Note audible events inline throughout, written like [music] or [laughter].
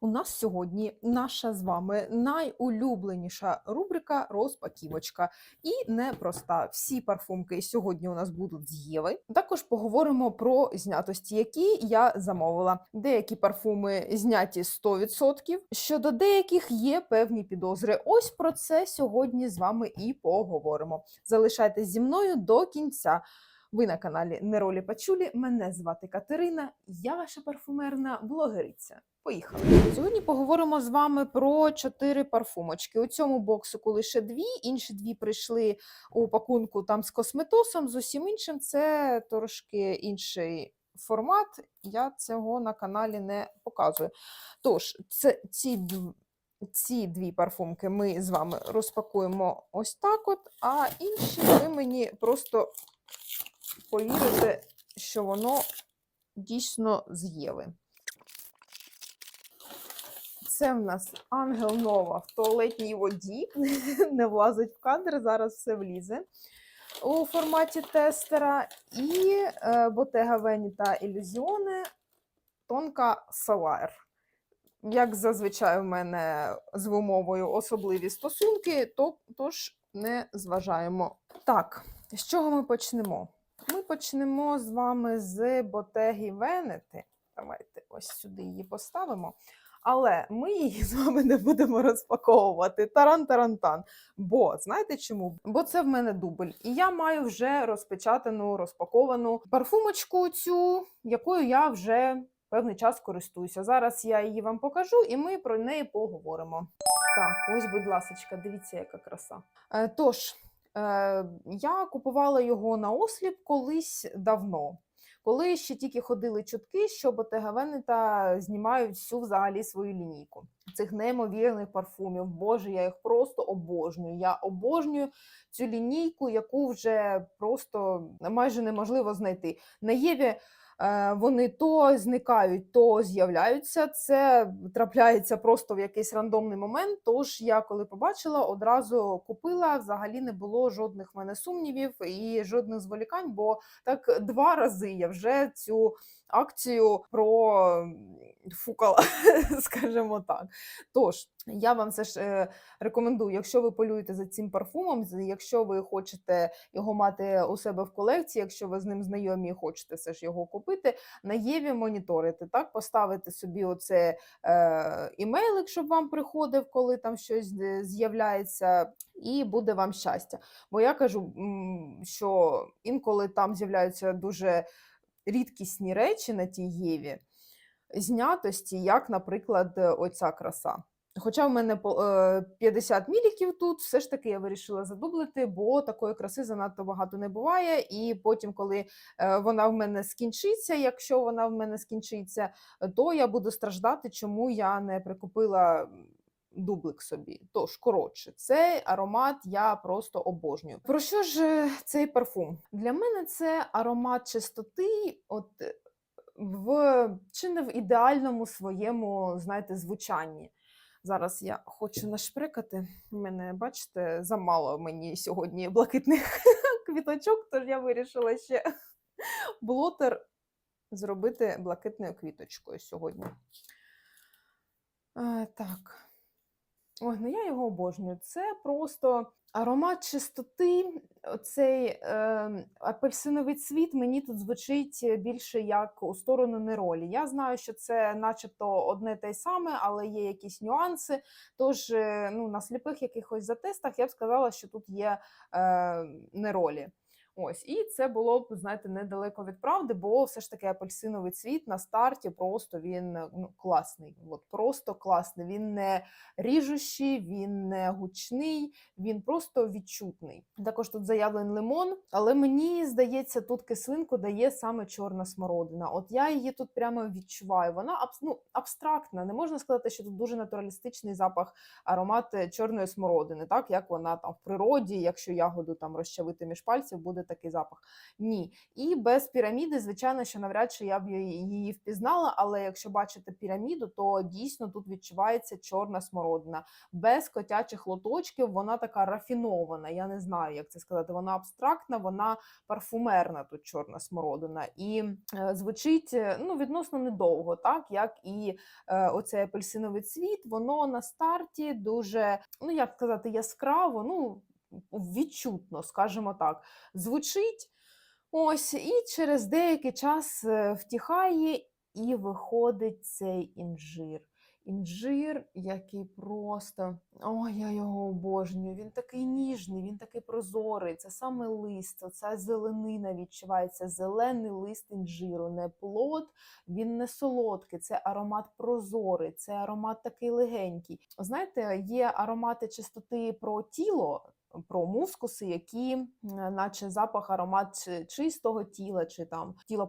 У нас сьогодні наша з вами найулюбленіша рубрика розпаківочка. І непроста. Всі парфумки сьогодні у нас будуть з Єви. Також поговоримо про знятості, які я замовила. Деякі парфуми зняті 100%. Щодо деяких є певні підозри. Ось про це сьогодні з вами і поговоримо. Залишайтесь зі мною до кінця. Ви на каналі Неролі Пачулі. Мене звати Катерина, я ваша парфумерна блогериця. Поїхали. Сьогодні поговоримо з вами про чотири парфумочки. У цьому боксику лише дві, інші дві прийшли у пакунку там з косметосом. З усім іншим це трошки інший формат. Я цього на каналі не показую. Тож, це ці ці дві парфумки ми з вами розпакуємо ось так: от, а інші ви мені просто повірите, що воно дійсно з Єви. Це в нас Ангел Нова в туалетній воді. [laughs] Не влазить в кадр, зараз все влізе у форматі тестера. І е, Bottega Veneta Illusione Тонка Solar. Як зазвичай в мене з вимовою особливі стосунки, то, тож не зважаємо. Так, з чого ми почнемо? Ми почнемо з вами з Ботеги Венети. Давайте ось сюди її поставимо. Але ми її з вами не будемо розпаковувати. Таран-тарантан. Бо знаєте чому? Бо це в мене дубль. І я маю вже розпечатану, розпаковану парфумочку цю, якою я вже певний час користуюся. Зараз я її вам покажу, і ми про неї поговоримо. Так, ось, будь ласка, дивіться, яка краса. Е, тож, я купувала його на осліп колись давно. Коли ще тільки ходили чутки, що БТГ Венета знімають всю взагалі свою лінійку цих неймовірних парфумів. Боже, я їх просто обожнюю. Я обожнюю цю лінійку, яку вже просто майже неможливо знайти. На Єві е, вони то зникають, то з'являються. Це трапляється просто в якийсь рандомний момент. Тож я коли побачила, одразу купила. Взагалі не було жодних в мене сумнівів і жодних зволікань, бо так два рази я вже цю акцію профукала, [laughs] скажімо так. Тож, я вам все ж е, рекомендую, якщо ви полюєте за цим парфумом, якщо ви хочете його мати у себе в колекції, якщо ви з ним знайомі і хочете все ж його купити, на Єві моніторити, так, поставити собі оце е, імейлик, щоб вам приходив, коли там щось е, з'являється, і буде вам щастя. Бо я кажу, що інколи там з'являються дуже рідкісні речі на тій Єві, знятості, як, наприклад, оця краса. Хоча в мене по- е, 50 міліків тут, все ж таки я вирішила задублити, бо такої краси занадто багато не буває. І потім, коли е, вона в мене скінчиться, якщо вона в мене скінчиться, то я буду страждати, чому я не прикупила дублик собі. Тож, коротше, цей аромат я просто обожнюю. Про що ж е, цей парфум? Для мене це аромат чистоти, от е, в чи не в ідеальному своєму, знаєте, звучанні. Зараз я хочу нашприкати. У мене, бачите, замало мені сьогодні блакитних [laughs] квіточок, тож я вирішила ще [laughs] блотер зробити блакитною квіточкою сьогодні. Е, так. Ой, ну я його обожнюю. Це просто аромат чистоти. Оцей е, апельсиновий цвіт мені тут звучить більше як у сторону неролі. Я знаю, що це начебто одне те й саме, але є якісь нюанси. Тож е, ну, на сліпих якихось затестах я б сказала, що тут є е, неролі. Ось, і це було б, знаєте, недалеко від правди, бо все ж таки апельсиновий цвіт на старті просто він ну, класний. От просто класний. Він не ріжущий, він не гучний, він просто відчутний. Також тут заявлений лимон, але мені здається, тут кислинку дає саме чорна смородина. От я її тут прямо відчуваю. Вона ну, абстрактна. Не можна сказати, що тут дуже натуралістичний запах аромат е, чорної смородини, так як вона там в природі, якщо ягоду там розчавити між пальців, буде такий запах. Ні. І без піраміди, звичайно, що навряд чи я б її впізнала, але якщо бачите піраміду, то дійсно тут відчувається чорна смородина. Без котячих лоточків вона така рафінована. Я не знаю, як це сказати. Вона абстрактна, вона парфумерна тут чорна смородина. І е, звучить е, ну, відносно недовго, так як і е, оцей апельсиновий цвіт, воно на старті дуже, ну як сказати, яскраво, ну відчутно, скажімо так, звучить. Ось, і через деякий час е, втихає, і виходить цей інжир. Інжир, який просто. Ой, я його обожнюю. Він такий ніжний, він такий прозорий. Це саме лист, оця зеленина відчувається. Зелений лист інжиру, не плод, він не солодкий, це аромат прозорий, це аромат такий легенький. Знаєте, є аромати чистоти про тіло. Про мускуси, які, наче запах, аромат чистого тіла, чи там тіла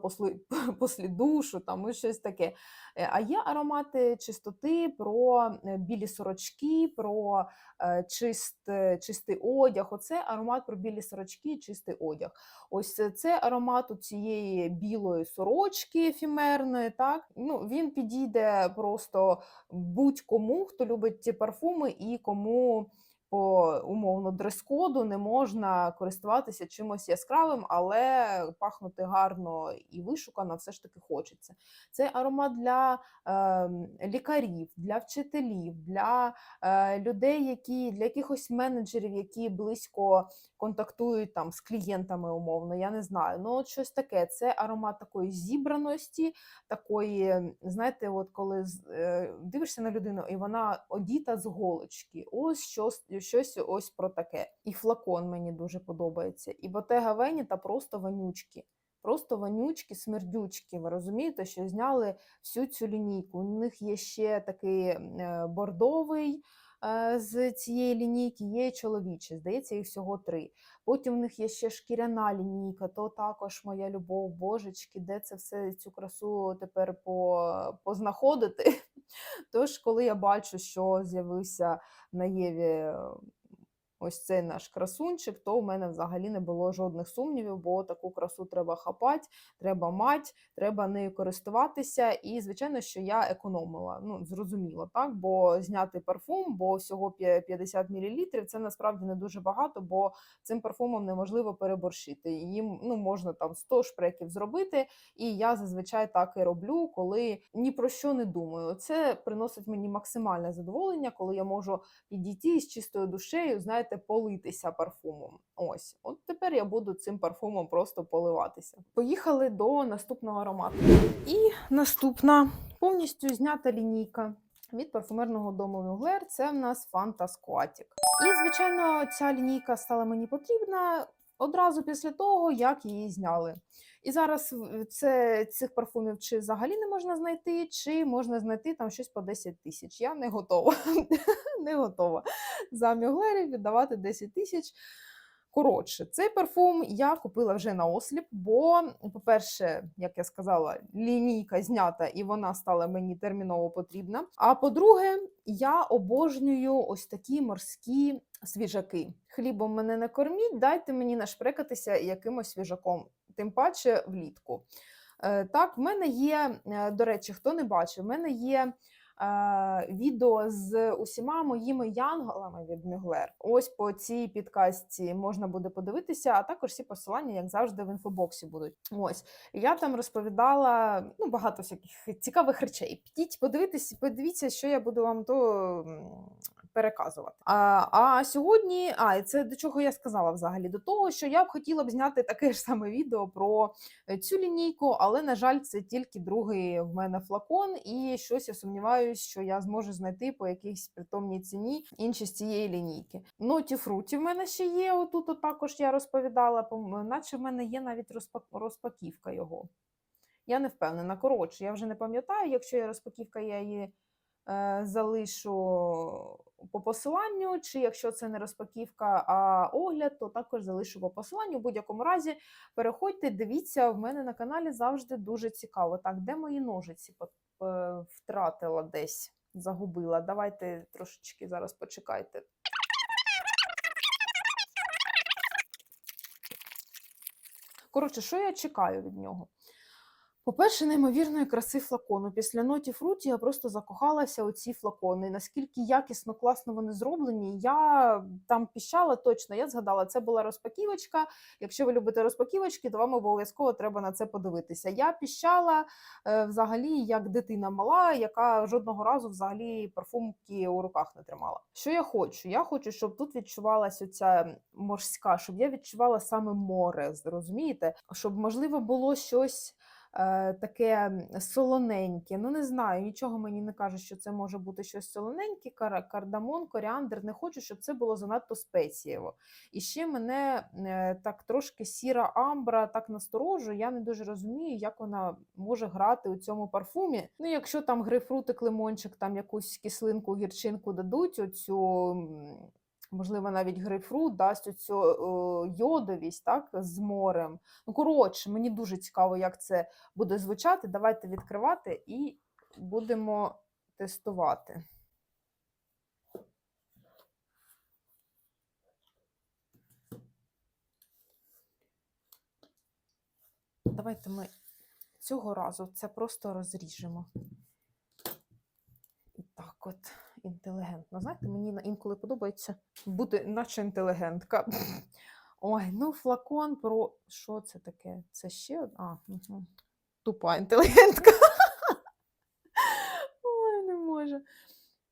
після [laughs] душу, там і щось таке. Е, А є аромати чистоти про е, білі сорочки, про е, чист, е, чистий одяг. Оце аромат про білі сорочки, чистий одяг. Ось е, це аромат у цієї білої сорочки ефімерної. Так ну він підійде просто будь-кому, хто любить ті парфуми і кому. По умовно дрес-коду не можна користуватися чимось яскравим, але пахнути гарно і вишукано все ж таки хочеться. Це аромат для е, лікарів, для вчителів, для е, людей, які для якихось менеджерів, які близько контактують там з клієнтами, умовно. Я не знаю. Ну, от щось таке. Це аромат такої зібраності, такої, знаєте, от коли е, дивишся на людину, і вона одіта з голочки. Ось щось, щось ось про таке. І флакон мені дуже подобається. І Bottega Veneta просто вонючки. Просто вонючки, смердючки. Ви розумієте, що зняли всю цю лінійку. У них є ще такий е, бордовий е, з цієї лінійки, є чоловічий. Здається, їх всього три. Потім в них є ще шкіряна лінійка, то також моя любов, божечки, де це все цю красу тепер по, познаходити. Тож, коли я бачу, що з'явився на Єві ось цей наш красунчик, то в мене взагалі не було жодних сумнівів, бо таку красу треба хапати, треба мати, треба нею користуватися. І, звичайно, що я економила. Ну, зрозуміло, так? Бо зняти парфум, бо всього 50 мл це насправді не дуже багато, бо цим парфумом неможливо переборщити. Їм ну, можна там 100 шпреків зробити, і я зазвичай так і роблю, коли ні про що не думаю. Це приносить мені максимальне задоволення, коли я можу підійти з чистою душею, знаєте, политися парфумом. Ось, от тепер я буду цим парфумом просто поливатися. Поїхали до наступного аромату. І наступна повністю знята лінійка. Від парфумерного дому Мюглер це в нас Фантаскуатік. І, звичайно, ця лінійка стала мені потрібна одразу після того, як її зняли. І зараз це, цих парфумів чи взагалі не можна знайти, чи можна знайти там щось по 10 тисяч. Я не готова. [laughs] не готова за Мюглері віддавати 10 тисяч. Коротше, цей парфум я купила вже на осліп, бо, по-перше, як я сказала, лінійка знята і вона стала мені терміново потрібна. А по-друге, я обожнюю ось такі морські свіжаки. Хлібом мене не корміть, дайте мені нашпрекатися якимось свіжаком, тим паче влітку. Е, Так, в мене є, е, до речі, хто не бачив, в мене є е, відео з усіма моїми янголами від Мюглер. Ось по цій підкасті можна буде подивитися, а також всі посилання, як завжди, в інфобоксі будуть. Ось я там розповідала ну, багато всяких цікавих речей. Підіть, подивитись, подивіться, що я буду вам то переказувати. А, а сьогодні, а і це до чого я сказала взагалі? До того, що я б хотіла б зняти таке ж саме відео про е, цю лінійку, але на жаль, це тільки другий в мене флакон, і щось я сумніваюся, що я зможу знайти по якійсь притомній ціні інші з цієї лінійки. Ноті фруті в мене ще є. Отут от також я розповідала, наче в мене є навіть розпак... розпаківка його. Я не впевнена. Коротше, я вже не пам'ятаю, якщо є розпаківка, я її залишу по посиланню, чи якщо це не розпаківка, а огляд, то також залишу по посиланню. В будь-якому разі переходьте, дивіться, в мене на каналі завжди дуже цікаво. Так, де мої ножиці е, втратила десь, загубила. Давайте трошечки зараз почекайте. Коротше, що я чекаю від нього? По-перше, неймовірної краси флакону. Після ноті фруті я просто закохалася у ці флакони. Наскільки якісно, класно вони зроблені, я там піщала точно. Я згадала, це була розпаківочка. Якщо ви любите розпаківочки, то вам обов'язково треба на це подивитися. Я піщала е, взагалі як дитина мала, яка жодного разу взагалі парфумки у руках не тримала. Що я хочу? Я хочу, щоб тут відчувалася оця морська, щоб я відчувала саме море. Розумієте? Щоб можливо було щось таке солоненьке. Ну, не знаю, нічого мені не каже, що це може бути щось солоненьке, кардамон, коріандр. Не хочу, щоб це було занадто спецієво. І ще мене е, так трошки сіра амбра так насторожує. Я не дуже розумію, як вона може грати у цьому парфумі. Ну, якщо там грейпфрутик, лимончик, там якусь кислинку, гірчинку дадуть, оцю. Можливо, навіть грейпфрут дасть оцю йодовість так, з морем. Ну, коротше, мені дуже цікаво, як це буде звучати. Давайте відкривати і будемо тестувати. Давайте ми цього разу це просто розріжемо. І так от, інтелігентно. Знаєте, мені інколи подобається бути наче інтелігентка. Ой, ну флакон про. Що це таке? Це ще а, угу. тупа інтелігентка. Ой, не може.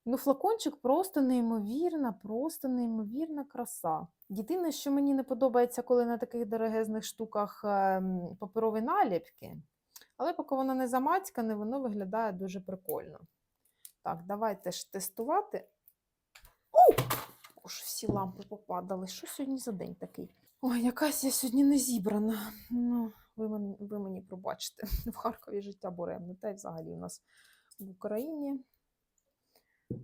Ну, флакончик просто неймовірна, просто неймовірна краса. Єдине, що мені не подобається, коли на таких дорогезних штуках ем, паперові наліпки. Але поки воно не замацькане, воно виглядає дуже прикольно. Так, давайте ж тестувати. О! Ож всі лампи попадали. Що сьогодні за день такий? Ой, якась я сьогодні не зібрана. Ну, ви, мен- ви мені пробачите. [laughs] В Харкові життя буремне, та й взагалі у нас в Україні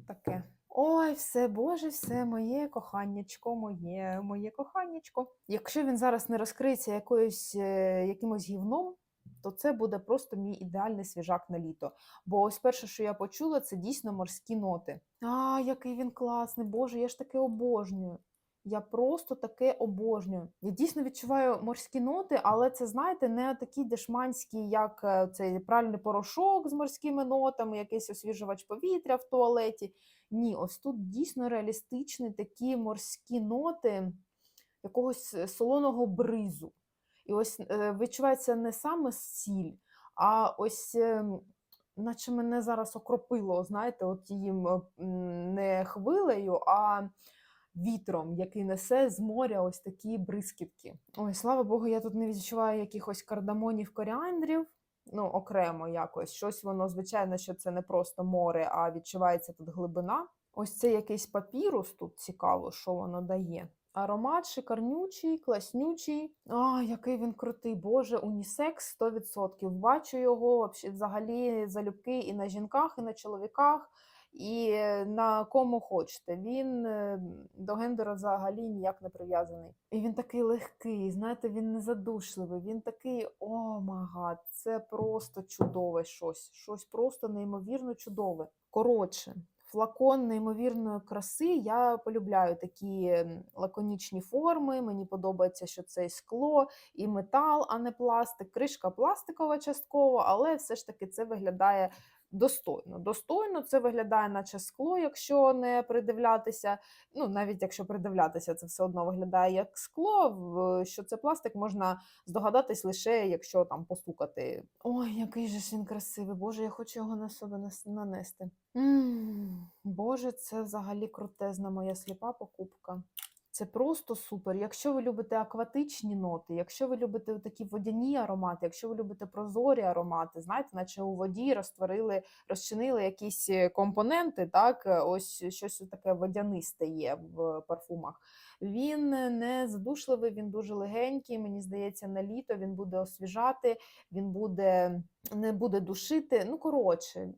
таке. Ой, все, Боже, все, моє коханнячко, моє, моє коханячко. Якщо він зараз не розкриється якоюсь, е, якимось гівном, то це буде просто мій ідеальний свіжак на літо. Бо ось перше, що я почула, це дійсно морські ноти. А, який він класний, Боже, я ж таке обожнюю. Я просто таке обожнюю. Я дійсно відчуваю морські ноти, але це, знаєте, не такі дешманські, як е, цей пральний порошок з морськими нотами, якийсь освіжувач повітря в туалеті. Ні, ось тут дійсно реалістичні такі морські ноти якогось е, солоного бризу. І ось е, відчувається не саме сіль, а ось. ем, Наче мене зараз окропило, знаєте, от їм е, не хвилею, а вітром, який несе з моря ось такі бризкітки. Ой, слава Богу, я тут не відчуваю якихось кардамонів, коріандрів. Ну, окремо якось. Щось воно, звичайно, що це не просто море, а відчувається тут глибина. Ось це якийсь папірус тут цікаво, що воно дає. Аромат шикарнючий, класнючий. А, який він крутий, Боже, унісекс 100%. Бачу його взагалі залюбки і на жінках, і на чоловіках, і на кому хочете. Він е, до гендера взагалі ніяк не прив'язаний. І він такий легкий, знаєте, він не задушливий, він такий, о магад, це просто чудове щось. Щось просто неймовірно чудове. Коротше, флакон неймовірної краси. Я полюбляю такі лаконічні форми. Мені подобається, що це скло, і метал, а не пластик. Кришка пластикова частково, але все ж таки це виглядає достойно. Достойно це виглядає, наче скло, якщо не придивлятися. Ну, навіть якщо придивлятися, це все одно виглядає як скло. Що це пластик, можна здогадатись лише, якщо там постукати. Ой, який же ж він красивий. Боже, я хочу його на себе нанести. м Боже, це взагалі крутезна моя сліпа покупка. Це просто супер. Якщо ви любите акватичні ноти, якщо ви любите такі водяні аромати, якщо ви любите прозорі аромати, знаєте, наче у воді розтворили, розчинили якісь е, компоненти, так, е, ось щось таке водянисте є в парфумах. Він не задушливий, він дуже легенький. Мені здається, на літо він буде освіжати, він буде не буде душити. Ну, коротше,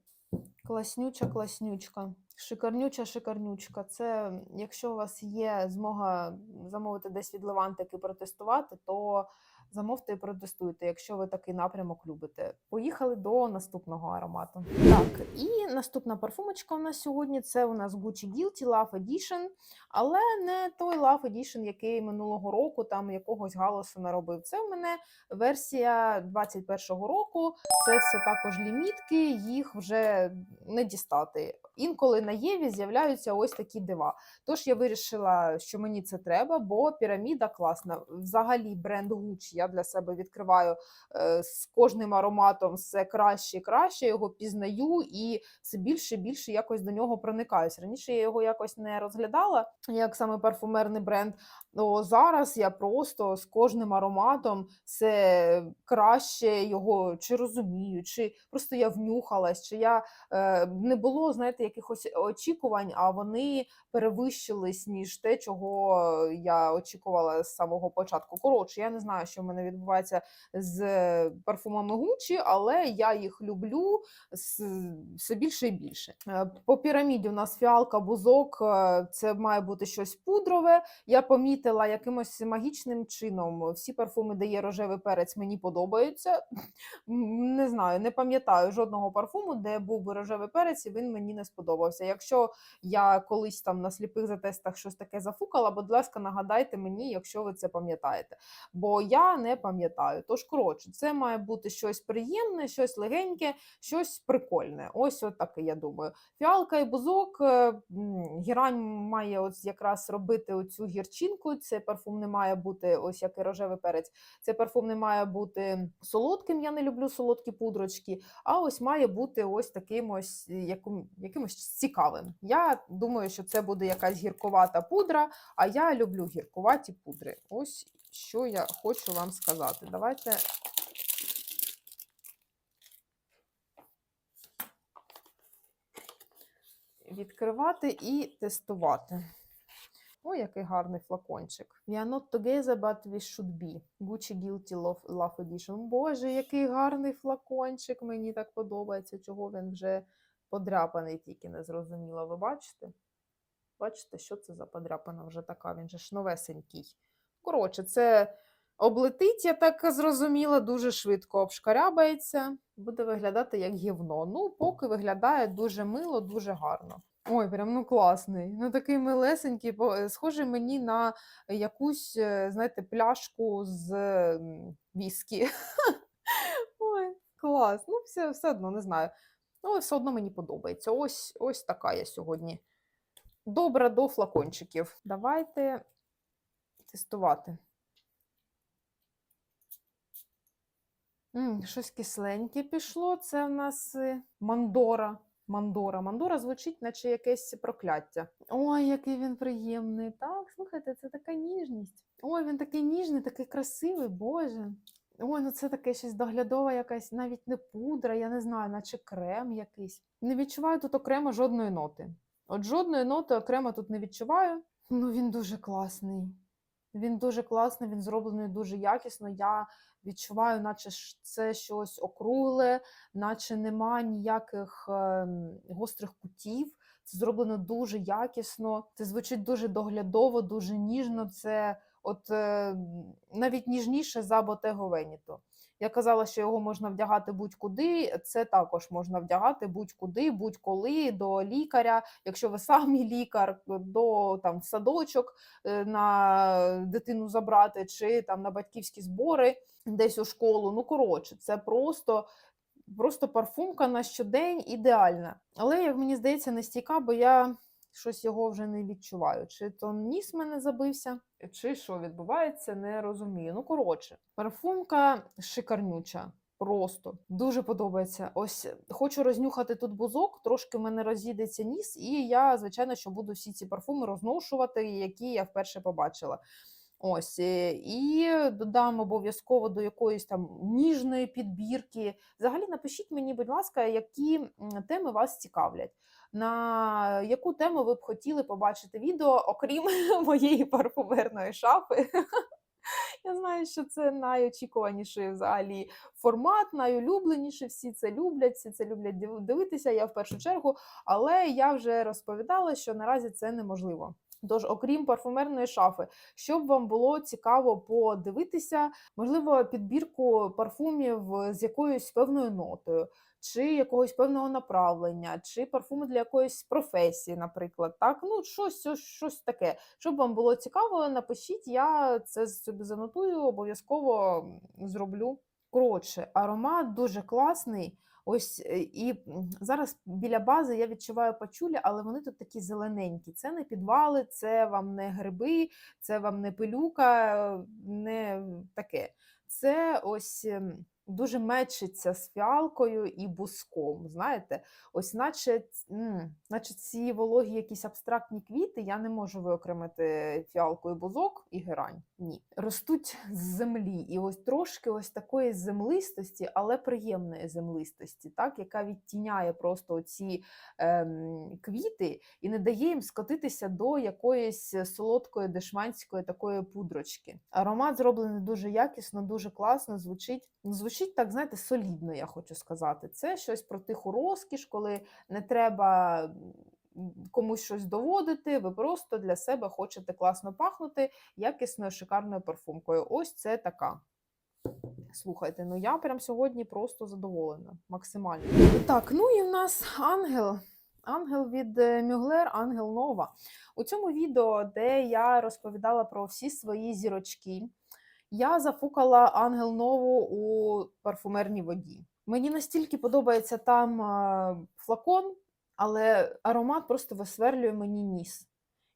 класнюча, класнючка. Шикарнюча, шикарнючка. Це якщо у вас є змога замовити десь від Левантики протестувати, то замовте і протестуйте, якщо ви такий напрямок любите. Поїхали до наступного аромату. Так, і наступна парфумочка у нас сьогодні це у нас Gucci Guilty Love Edition, але не той Love Edition, який минулого року там якогось галасу наробив. Це в мене версія 21-го року. Це все також лімітки, їх вже не дістати. Інколи на Єві з'являються ось такі дива. Тож я вирішила, що мені це треба, бо піраміда класна. Взагалі, бренд Gucci я для себе відкриваю е, з кожним ароматом все краще і краще. Його пізнаю і все більше і більше якось до нього проникаюсь. Раніше я його якось не розглядала як саме парфумерний бренд. Ну зараз я просто з кожним ароматом все краще його чи розумію, чи просто я внюхалась, чи я е, не було, знаєте, якихось очікувань, а вони перевищились ніж те, чого я очікувала з самого початку. Коротше, я не знаю, що в мене відбувається з парфумами Gucci, але я їх люблю все більше і більше. Е, По піраміді у нас фіалка, бузок, е, це має бути щось пудрове. Я помітила якимось магічним чином. Всі парфуми, де є рожевий перець, мені подобаються. Не знаю, не пам'ятаю жодного парфуму, де був би рожевий перець, і він мені не сподобався. Якщо я колись там на сліпих затестах щось таке зафукала, будь ласка, нагадайте мені, якщо ви це пам'ятаєте. Бо я не пам'ятаю. Тож, коротше, це має бути щось приємне, щось легеньке, щось прикольне. Ось от таке, я думаю. Фіалка і бузок. е, Гірань має ось якраз робити оцю гірчинку. Цей парфум не має бути ось як і рожевий перець. Цей парфум не має бути солодким. Я не люблю солодкі пудрочки. А ось має бути ось таким ось яким, якимось цікавим. Я думаю, що це буде якась гірковата пудра, а я люблю гіркуваті пудри. Ось що я хочу вам сказати. Давайте. Відкривати і тестувати. Ой, який гарний флакончик. We are not together, but we should be. Gucci Guilty Love, Love Edition. Боже, який гарний флакончик. Мені так подобається, чого він вже подряпаний, тільки не зрозуміла. Ви бачите? Бачите, що це за подряпана вже така? Він же ж новесенький. Коротше, це облетить, я так зрозуміла, дуже швидко обшкарябається. Буде виглядати як гівно. Ну, поки виглядає дуже мило, дуже гарно. Ой, прям ну класний. Ну такий милесенький, е, схожий мені на якусь, е, знаєте, пляшку з віскі. [laughs] Ой, клас. Ну, все, все одно не знаю. Ну, але все одно мені подобається. Ось, ось така я сьогодні. Добра до флакончиків. Давайте тестувати. М, щось кисленьке пішло. Це в нас е, мандора. Мандора. Мандора звучить, наче якесь прокляття. Ой, який він приємний. Так, слухайте, це така ніжність. Ой, він такий ніжний, такий красивий, Боже. Ой, ну це таке щось доглядова якась, навіть не пудра, я не знаю, наче крем якийсь. Не відчуваю тут окремо жодної ноти. От жодної ноти окремо тут не відчуваю. Ну, він дуже класний. Він дуже класний, він зроблений дуже якісно. Я відчуваю, наче це щось округле, наче нема ніяких ем, гострих кутів. Це зроблено дуже якісно. Це звучить дуже доглядово, дуже ніжно. Це от е, навіть ніжніше за Bottega Veneta. Я казала, що його можна вдягати будь-куди. Це також можна вдягати будь-куди, будь-коли до лікаря. Якщо ви самі лікар, до там садочок е, на дитину забрати, чи там на батьківські збори десь у школу. Ну коротше, це просто. Просто парфумка на щодень ідеальна. Але, як мені здається, не стійка, бо я щось його вже не відчуваю. Чи то ніс мене забився, чи що відбувається, не розумію. Ну, коротше, парфумка шикарнюча. Просто дуже подобається. Ось хочу рознюхати тут бузок, трошки в мене роз'їдеться ніс, і я, звичайно, що буду всі ці парфуми розношувати, які я вперше побачила. Ось, е, і додам обов'язково до якоїсь там ніжної підбірки. Взагалі напишіть мені, будь ласка, які теми вас цікавлять. На яку тему ви б хотіли побачити відео, окрім [laughs] моєї парфумерної шафи? [laughs] Я знаю, що це найочікуваніший взагалі формат, найулюбленіший. Всі це люблять, всі це люблять дивитися. Я в першу чергу, але я вже розповідала, що наразі це неможливо. Тож, окрім парфумерної шафи, щоб вам було цікаво подивитися, можливо, підбірку парфумів з якоюсь певною нотою, чи якогось певного направлення, чи парфуми для якоїсь професії, наприклад, так, ну щось, щось, таке. Щоб вам було цікаво, напишіть, я це собі занотую, обов'язково зроблю. Коротше, аромат дуже класний. Ось е, і зараз біля бази я відчуваю пачулі, але вони тут такі зелененькі. Це не підвали, це вам не гриби, це вам не пилюка, е, не таке. Це ось ем, дуже мечиться з фіалкою і буском. Знаєте, ось наче, м, наче ці вологі якісь абстрактні квіти, я не можу виокремити фіалку і бузок і герань. Ні. Ростуть з землі. І ось трошки ось такої землистості, але приємної землистості, так, яка відтіняє просто ці ем, квіти і не дає їм скотитися до якоїсь солодкої дешманської такої пудрочки. Аромат зроблений дуже якісно, дуже класно, звучить. Ну, Звучить так, знаєте, солідно, я хочу сказати. Це щось про тиху розкіш, коли не треба комусь щось доводити, ви просто для себе хочете класно пахнути якісною, шикарною парфумкою. Ось це така. Слухайте, ну я прям сьогодні просто задоволена, максимально. Так, ну і в нас ангел. Ангел від е, Мюглер, Ангел Нова. У цьому відео, де я розповідала про всі свої зірочки, я зафукала Ангел Нову у парфумерній воді. Мені настільки подобається там флакон, але аромат просто висверлює мені ніс.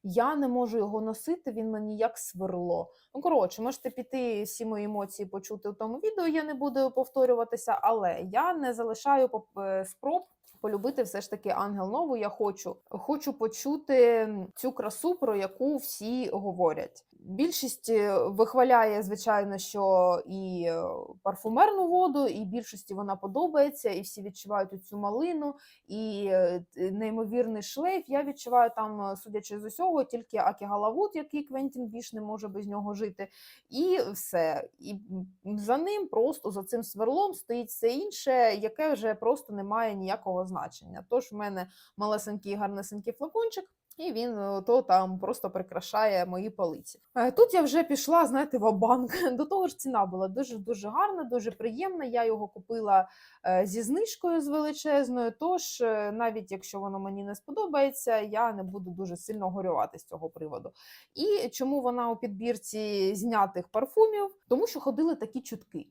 Я не можу його носити, він мені як сверло. Ну, коротше, можете піти всі мої емоції почути у тому відео, я не буду повторюватися, але я не залишаю е, спроб полюбити все ж таки Ангел Нову. Я хочу, хочу почути цю красу, про яку всі говорять. Більшість е, вихваляє, звичайно, що і е, парфумерну воду, і більшості вона подобається, і всі відчувають цю малину, і е, неймовірний шлейф. Я відчуваю там, судячи з усього, тільки Акі Галавуд, який Квентін Біш не може без нього жити. І все. І за ним просто за цим сверлом стоїть все інше, яке вже просто не має ніякого значення. Тож в мене малесенький гарнесенький флакончик. І він е, то там просто прикрашає мої полиці. Е, Тут я вже пішла, знаєте, в банк. [laughs] До того ж, ціна була дуже дуже гарна, дуже приємна. Я його купила е, зі знижкою з величезною. Тож, навіть якщо воно мені не сподобається, я не буду дуже сильно горювати з цього приводу. І чому вона у підбірці знятих парфумів? Тому що ходили такі чутки.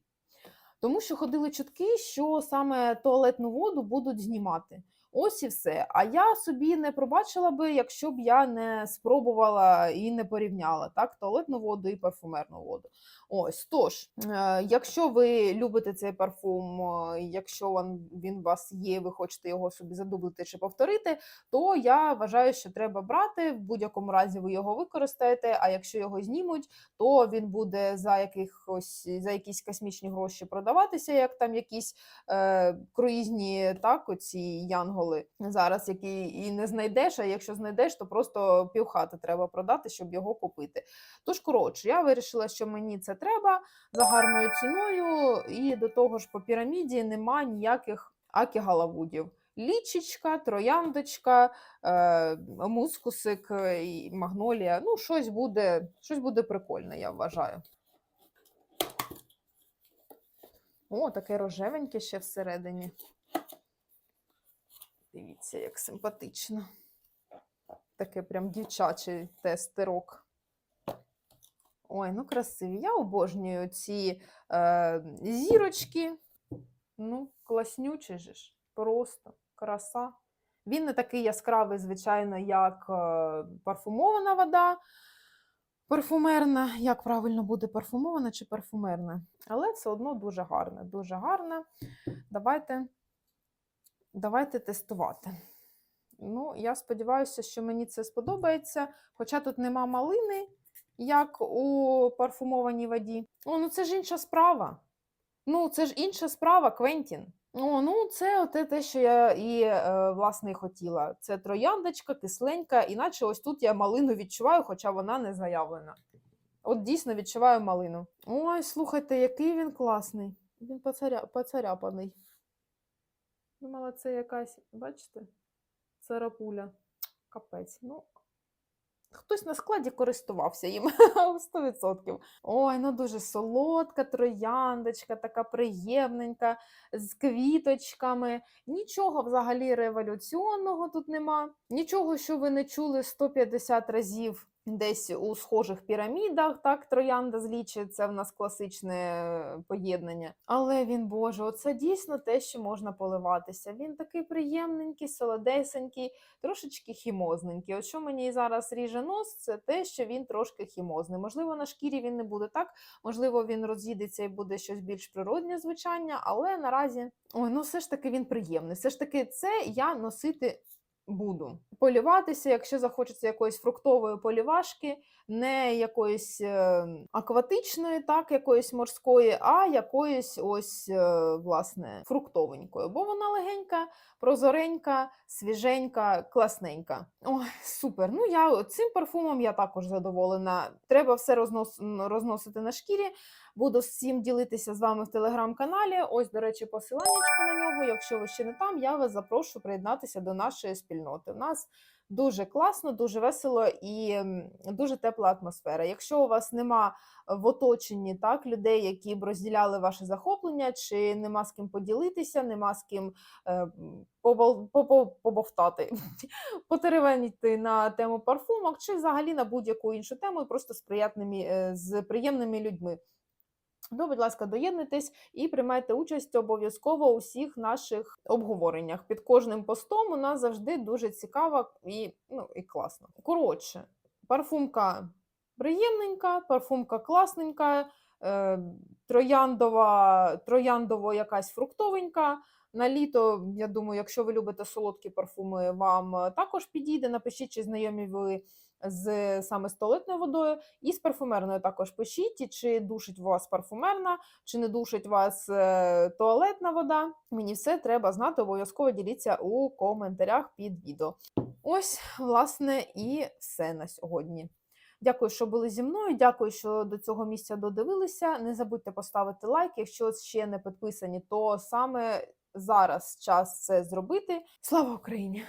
Тому що ходили чутки, що саме туалетну воду будуть знімати. Ось і все. А я собі не пробачила би, якщо б я не спробувала і не порівняла так, туалетну воду і парфумерну воду. Ось тож, е, якщо ви любите цей парфум, якщо він у вас є, ви хочете його собі задублити чи повторити, то я вважаю, що треба брати. В будь-якому разі ви його використаєте. А якщо його знімуть, то він буде за якихось за якісь космічні гроші продаватися, як там якісь е, круїзні так, оці янголи зараз, які і не знайдеш. А якщо знайдеш, то просто півхати треба продати, щоб його купити. Тож, коротше, я вирішила, що мені це треба за гарною ціною, і до того ж по піраміді нема ніяких акі-галавудів. Лічечка, трояндочка, е, мускусик е, магнолія. Ну, щось буде, щось буде прикольне, я вважаю. О, таке рожевеньке ще всередині. Дивіться, як симпатично. Таке прям дівчачий тестерок. Ой, ну красиві. Я обожнюю ці е, зірочки. Ну, класнючий же ж. Просто краса. Він не такий яскравий, звичайно, як е, парфумована вода. Парфумерна, як правильно буде парфумована чи парфумерна, але все одно дуже гарне, дуже гарне. Давайте, давайте тестувати. Ну, я сподіваюся, що мені це сподобається. Хоча тут нема малини, як у парфумованій воді. О, ну це ж інша справа. Ну, це ж інша справа, Квентін. О, ну це оте те, що я і е, власне хотіла. Це трояндочка, кисленька, іначе ось тут я малину відчуваю, хоча вона не заявлена. От дійсно відчуваю малину. Ой, слухайте, який він класний. Він поцаря... поцаряпаний. Думала, це якась, бачите, царапуля. Капець. Ну, Хтось на складі користувався їм [laughs] 100%. Ой, ну дуже солодка трояндочка, така приємненька, з квіточками. Нічого взагалі революціонного тут нема. Нічого, що ви не чули 150 разів десь у схожих пірамідах. Так, троянда з це в нас класичне е, поєднання. Але він, Боже, оце дійсно те, що можна поливатися. Він такий приємненький, солодесенький, трошечки хімозненький. От що мені зараз ріже нос, це те, що він трошки хімозний. Можливо, на шкірі він не буде так, можливо, він роз'їдеться і буде щось більш природнє звучання, але наразі ой, ну все ж таки він приємний. Все ж таки, це я носити. Буду. Поліватися, якщо захочеться якоїсь фруктової полівашки, не якоїсь е, акватичної, так, якоїсь морської, а якоїсь ось, е, власне, фруктовенької. Бо вона легенька, прозоренька, свіженька, класненька. Ой, супер. Ну, я цим парфумом я також задоволена. Треба все рознос, розносити на шкірі. Буду всім ділитися з вами в телеграм-каналі. Ось, до речі, посиланнячко на нього. Якщо ви ще не там, я вас запрошую приєднатися до нашої спільноти. У нас дуже класно, дуже весело і дуже тепла атмосфера. Якщо у вас нема в оточенні так людей, які б розділяли ваше захоплення, чи нема з ким поділитися, нема з ким е, побовтати, [laughs] потеревеніти на тему парфумок, чи взагалі на будь-яку іншу тему, просто з приятними, е, з приємними людьми. Ну, будь ласка, доєднуйтесь і приймайте участь обов'язково у всіх наших обговореннях. Під кожним постом у нас завжди дуже цікаво і, ну, і класно. Коротше, парфумка приємненька, парфумка класненька, е, трояндова, трояндово якась фруктовенька. На літо, я думаю, якщо ви любите солодкі парфуми, вам також підійде. Напишіть, чи знайомі ви з саме з туалетною водою, і з парфумерною також пишіть, чи душить вас парфумерна, чи не душить вас е, туалетна вода. Мені все треба знати, обов'язково діліться у коментарях під відео. Ось, власне, і все на сьогодні. Дякую, що були зі мною. Дякую, що до цього місця додивилися. Не забудьте поставити лайк. Якщо ще не підписані, то саме зараз час це зробити. Слава Україні!